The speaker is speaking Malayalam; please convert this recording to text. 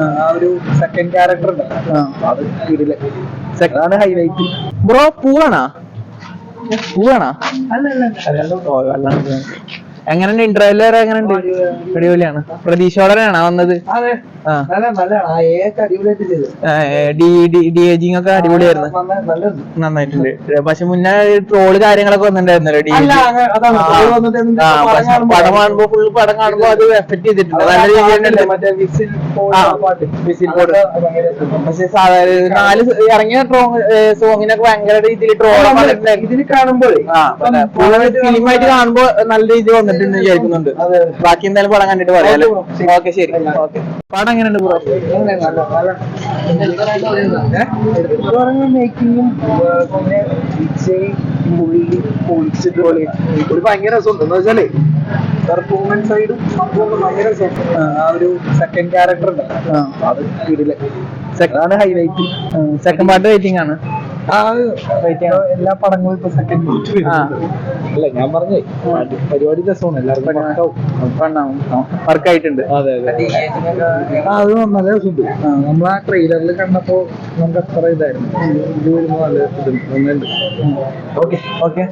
ആ ഒരു സെക്കൻഡ് ക്യാരക്ടർ അതാണ് ഹൈലൈറ്റ് ബ്രോ പൂവാണോ? പൂവാണോ? എങ്ങനെയുണ്ട്? ഇന്റർവെല്ലർ എങ്ങനെയുണ്ട്? അടിപൊളിയാണ്. പ്രതീക്ഷയോടെയാണ് വന്നത്? ഡി ഏജിങ് ഒക്കെ അടിപൊളിയായിരുന്നു. നന്നായിട്ടുണ്ട്. പക്ഷെ മുന്നേ ട്രോൾ കാര്യങ്ങളൊക്കെ വന്നിട്ടുണ്ടായിരുന്നല്ലോ ഡി പടം കാണുമ്പോ ഫുള്ള് പടം കാണുമ്പോ അത് എഫക്ട് ചെയ്തിട്ടുണ്ട് നല്ല രീതിയിൽ പക്ഷെ സാധാരണ നാല് ഇറങ്ങിയ സോങ്ങിനൊക്കെ ഭയങ്കര രീതിയിൽ ട്രോൾ നമ്മൾ കാണുമ്പോൾ ഫിലിമായിട്ട് കാണുമ്പോ നല്ല രീതിയിൽ വന്നിട്ടുണ്ട് വിചാരിക്കുന്നുണ്ട്. ബാക്കി എന്തായാലും പടം കണ്ടിട്ട് പറയാലോ ഓക്കേ ശരി. ഓക്കെ. പടം എങ്ങനെയുണ്ട് ബ്രോ? മേക്കിങ്ങും പിന്നെ വിജയ് പുള്ളി പൊളിച്ചിട്ട് പോലെ ഒരു ഭയങ്കര രസമുണ്ട്. എന്ന് വെച്ചാലേ പെർഫോമൻസ് സൈഡും സംഭവം ഭയങ്കര ആ ഒരു സെക്കൻഡ് ക്യാരക്ടർ ഉണ്ടല്ലോ അത് ഇതിൽ. അതാണ് ഹൈലൈറ്റ് സെക്കൻഡ് പാർട്ട് വെയിറ്റിംഗ് ആണ്. ആ എല്ലാ പടങ്ങളും ഇപ്പൊ സെക്കൻഡ് ആ. അല്ല ഞാൻ പറഞ്ഞേ പരിപാടി രസമാണ്. എല്ലാവർക്കും വർക്കാവും. വർക്ക് ആയിട്ടുണ്ട് അതെ അതെ ആ, അത് നല്ല രസമുണ്ട്. നമ്മൾ ആ ട്രെയിലറിൽ കണ്ടപ്പോ നമുക്ക് അത്ര ഇതായിരുന്നു. ഇത് വരുമ്പോ നല്ല ഇത്. Okay okay